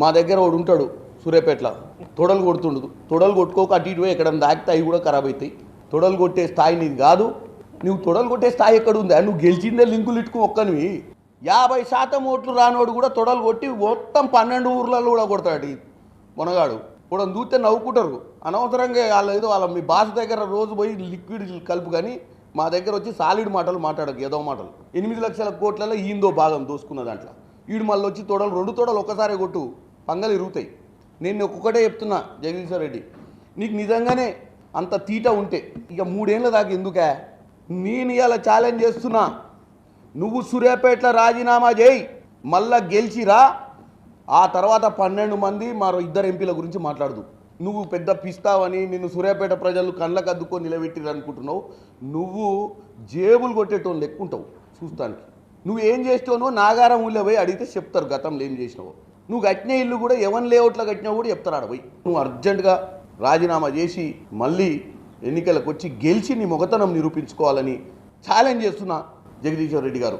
మా దగ్గర వాడు ఉంటాడు సూర్యాపేటలో. తొడలు కొడుతుండదు తొడలు కొట్టుకోక అటు ఇటు పోయి ఎక్కడన్నా దాకితే అవి కూడా ఖరాబ్ అవుతాయి. తొడలు కొట్టే స్థాయి నీది కాదు. నువ్వు తొడలు కొట్టే స్థాయి ఎక్కడ ఉందా నువ్వు గెలిచిందే లింకులు ఇట్టుకు ఒక్కనివి. యాభై శాతం ఓట్లు రానోడు కూడా తొడలు కొట్టి మొత్తం పన్నెండు ఊర్లలో కూడా కొడతాడు మునగాడు. కూడా చూస్తే నవ్వుకుంటారు. అనవసరంగా వాళ్ళ ఏదో వాళ్ళ మీ బాస్ దగ్గర రోజు పోయి లిక్విడ్ కలుపు కానీ మా దగ్గర వచ్చి సాలిడ్ మాటలు మాట్లాడదు ఏదో మాటలు. ఎనిమిది లక్షల కోట్లలో ఈందో భాగం దోసుకున్న దాంట్లో. వీడు మళ్ళీ వచ్చి తొడలు రెండు తొడలు ఒక్కసారి కొట్టు. పంగలు ఇరుగుతాయి. నేను ఒక్కొక్కటే చెప్తున్నా జగదీశ్వర్ రెడ్డి. నీకు నిజంగానే అంత తీట ఉంటే ఇక మూడేళ్ళ దాకా ఎందుకే? నేను ఇవాళ ఛాలెంజ్ చేస్తున్నా. నువ్వు సూర్యాపేటలో రాజీనామా చేయి మళ్ళా గెలిచిరా ఆ తర్వాత పన్నెండు మంది మరో ఇద్దరు ఎంపీల గురించి మాట్లాడదు. నువ్వు పెద్ద పిస్తావని నిన్ను సూర్యాపేట ప్రజలు కళ్ళకు అద్దుకొని నిలబెట్టిరు అనుకుంటున్నావు. నువ్వు జేబులు కొట్టేటోళ్ళు లెక్కుంటావు చూస్తానికి. నువ్వు ఏం చేస్తావో నాగారం ఊళ్ళో పోయి అడిగితే చెప్తారు గతంలో ఏం చేసినావో. నువ్వు కట్టిన ఇల్లు కూడా ఎవన్ లేఅవుట్లో కట్టినా కూడా చెప్తారు ఆడ పోయి నువ్వు అర్జెంటుగా రాజీనామా చేసి మళ్ళీ ఎన్నికలకు వచ్చి గెలిచి నీ మొగతనం నిరూపించుకోవాలని ఛాలెంజ్ చేస్తున్నా జగదీశ్వర్ రెడ్డి గారు.